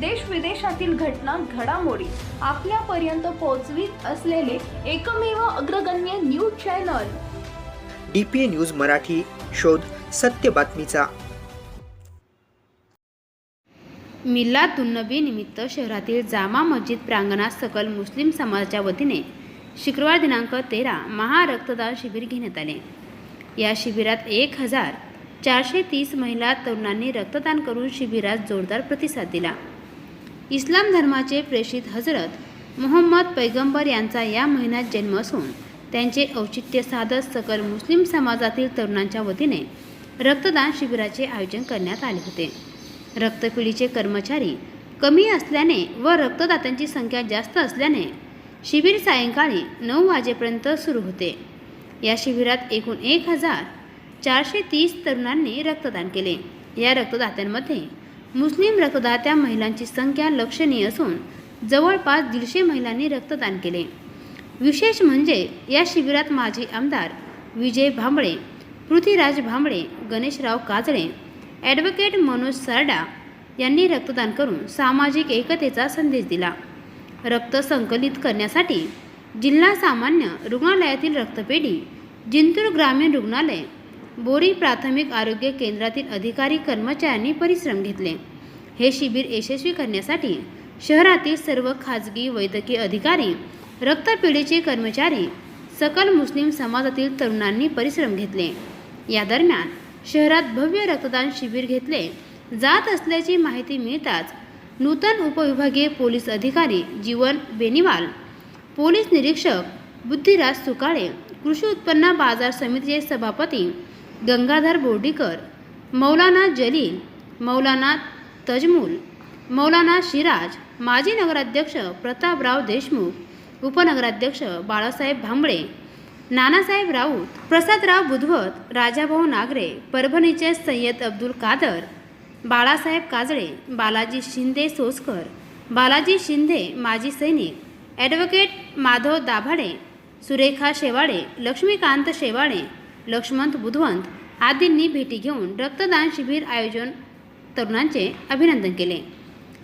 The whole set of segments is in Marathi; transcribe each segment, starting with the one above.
देश विदेशातील घटना घडामोडी आपल्यापर्यंत पोहोचवीत असलेले एकमेव अग्रगण्य news channel. D P A news Marathi शोध सत्य बातमीचा. मिलादुन्नबी निमित्त शहरातील जामा मस्जिद प्रांगणात सकल मुस्लिम समाजाच्या वतीने शुक्रवार दिनांक तेरा महारक्तदान शिबिर घेण्यात आले. या शिबिरात एक हजार चारशे तीस महिला तरुणांनी रक्तदान करून शिबिरात जोरदार प्रतिसाद दिला. इस्लाम धर्माचे प्रेषित हजरत मोहम्मद पैगंबर यांचा या महिन्यात जन्म असून त्यांचे औचित्य साधत सकल मुस्लिम समाजातील तरुणांच्या वतीने रक्तदान शिबिराचे आयोजन करण्यात आले होते. रक्तपिढीचे कर्मचारी कमी असल्याने व रक्तदात्यांची संख्या जास्त असल्याने शिबिर सायंकाळी नऊ वाजेपर्यंत सुरू होते. या शिबिरात एकूण एक हजार चारशे तीस तरुणांनी रक्तदान केले. या रक्तदात्यांमध्ये मुस्लिम रक्तदात्या महिलांची संख्या लक्षणीय असून जवळपास दीडशे महिलांनी रक्तदान केले. विशेष म्हणजे या शिबिरात माजी आमदार विजय भांबळे पृथ्वीराज भांबळे गणेशराव काजळे ॲडव्होकेट मनोज सरडा यांनी रक्तदान करून सामाजिक एकतेचा संदेश दिला. रक्त संकलित करण्यासाठी जिल्हा सामान्य रुग्णालयातील रक्तपेढी जिंतूर ग्रामीण रुग्णालय बोरी प्राथमिक आरोग्य केंद्रातील अधिकारी कर्मचाऱ्यांनी परिश्रम घेतले. हे शिबिर यशस्वी करण्यासाठी शहरातील सर्व खाजगी वैद्यकीय अधिकारी रक्तपेढीचे कर्मचारी सकल मुस्लिम समाजातील तरुणांनी परिश्रम घेतले. या दरम्यान शहरात भव्य रक्तदान शिबिर घेतले जात असल्याची माहिती मिळताच नूतन उपविभागीय पोलीस अधिकारी जीवन बेनिवाल पोलीस निरीक्षक बुद्धिराज सुकाळे कृषी उत्पन्न बाजार समितीचे सभापती गंगाधर बोर्डीकर मौलाना जलील मौलाना तजमूल मौलाना शिराज माजी नगराध्यक्ष प्रतापराव देशमुख उपनगराध्यक्ष बाळासाहेब भांबळे नानासाहेब राऊत प्रसादराव बुधवत राजाभाऊ नागरे परभणीचे सय्यद अब्दुल कादर बाळासाहेब काजळे बालाजी शिंदे सोसकर बालाजी शिंदे माजी सैनिक ॲडव्होकेट माधव दाभाडे सुरेखा शेवाळे लक्ष्मीकांत शेवाळे लक्ष्मण बुधवंत आदींनी भेटी घेऊन रक्तदान शिबिर आयोजन तरुणांचे अभिनंदन केले.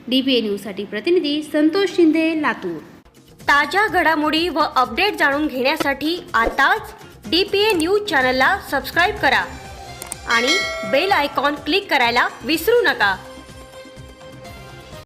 डी पी ए न्यूजसाठी प्रतिनिधी संतोष शिंदे लातूर. ताज्या घडामोडी व अपडेट जाणून घेण्यासाठी आताच डी पी ए न्यूज चॅनलला सबस्क्राईब करा आणि बेल आयकॉन क्लिक करायला विसरू नका.